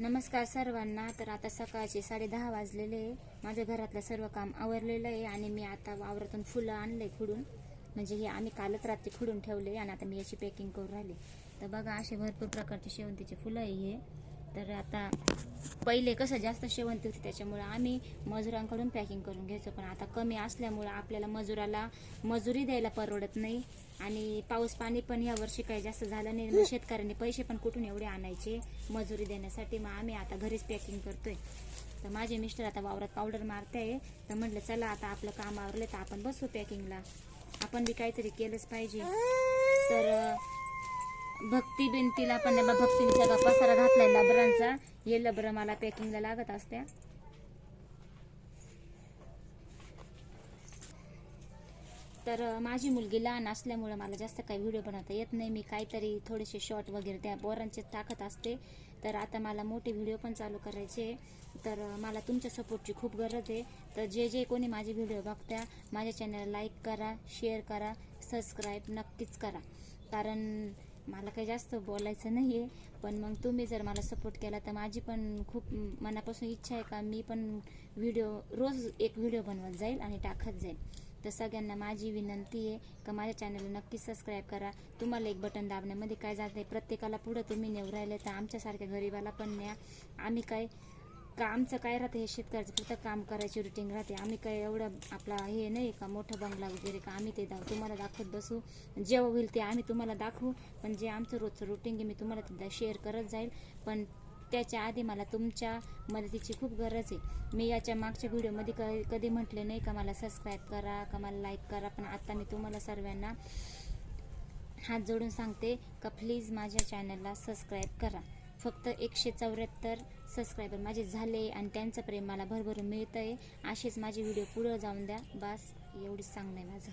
नमस्कार सर्वांना. तर आता सकाळचे साडे दहा वाजलेले आहे. माझ्या घरातलं सर्व काम आवरलेलं आहे आणि मी आता वावरातून फुलं आणले खुडून. म्हणजे हे आम्ही कालच रात्री खुडून ठेवले आणि आता मी याची पॅकिंग करून राहिली. तर बघा असे भरपूर प्रकारचे शेवंतीचे फुलं आहे हे. तर आता पहिले कसं जास्त शेवंती होती त्याच्यामुळे आम्ही मजुरांकडून पॅकिंग करून घ्यायचो. पण आता कमी असल्यामुळं आपल्याला मजुराला मजुरी द्यायला परवडत नाही. आणि पाऊस पाणी पण या वर्षी काही जास्त झालं नाही. मग शेतकऱ्यांनी पैसे पण कुठून एवढे आणायचे? मजुरी देण्यासाठी मग आम्ही आता घरीच पॅकिंग करतोय. तर माझे मिस्टर आता वावरात पावडर मारते तर म्हटलं चला आता आपलं काम आवरलं तर आपण बसू पॅकिंगला आपण बी काहीतरी केलंच पाहिजे. तर भक्ती बिनतीला पण नाही भक्तीने सगळा पसारा घातलाय लबरांचा. हे लबर मला पॅकिंगला लागत असत्या. तर माझी मुलगी लहान असल्यामुळं मला जास्त काही व्हिडिओ बनवता येत नाही. मी काहीतरी थोडेसे शॉर्ट वगैरे त्या बोरांचे टाकत असते. तर आता मला मोठे व्हिडिओ पण चालू करायचे तर मला तुमच्या सपोर्टची खूप गरज आहे. तर जे जे कोणी माझे व्हिडिओ बघत्या माझ्या चॅनल लाईक करा शेअर करा सबस्क्राईब नक्कीच करा. कारण मला काही जास्त बोलायचं नाही आहे. पण मग तुम्ही जर मला सपोर्ट केला तर माझी पण खूप मनापासून इच्छा आहे का मी पण व्हिडिओ रोज एक व्हिडिओ बनवत जाईल आणि टाकत जाईल. तर सगळ्यांना माझी विनंती आहे का माझ्या चॅनलला नक्की सबस्क्राईब करा. तुम्हाला एक बटन दाबण्यामध्ये काय जात नाही. प्रत्येकाला पुढं तुम्ही नेऊ राहिले तर आमच्यासारख्या गरीबाला पण न्या. आम्ही काय का आमचं काय राहतं हे शेतकऱ्याचं फक्त काम करायची रुटीन राहते. आम्ही काय एवढं आपला हे नाही का मोठा बंगला वगैरे का आम्ही ते दाखवू तुम्हाला दाखवत बसू. जेव्हा होईल ते आम्ही तुम्हाला दाखवू. पण जे आमचं रोजचं रुटीन आहे मी तुम्हाला तिथं शेअर करत जाईल. पण त्याच्या आधी मला तुमच्या मदतीची खूप गरज आहे. मी याच्या मागच्या व्हिडिओमध्ये क कधी म्हटले नाही का मला सबस्क्राईब करा का मला लाईक करा पण आता मी तुम्हाला सर्वांना हात जोडून सांगते का प्लीज माझ्या चॅनलला सबस्क्राईब करा. फक्त एकशे चौऱ्याहत्तर सबस्क्रायबर माझे झाले आणि त्यांचं प्रेम मला भरभरून मिळतं आहे असेच माझे व्हिडिओ पुढं जाऊन द्या. बस एवढीच सांगणं आहे माझं.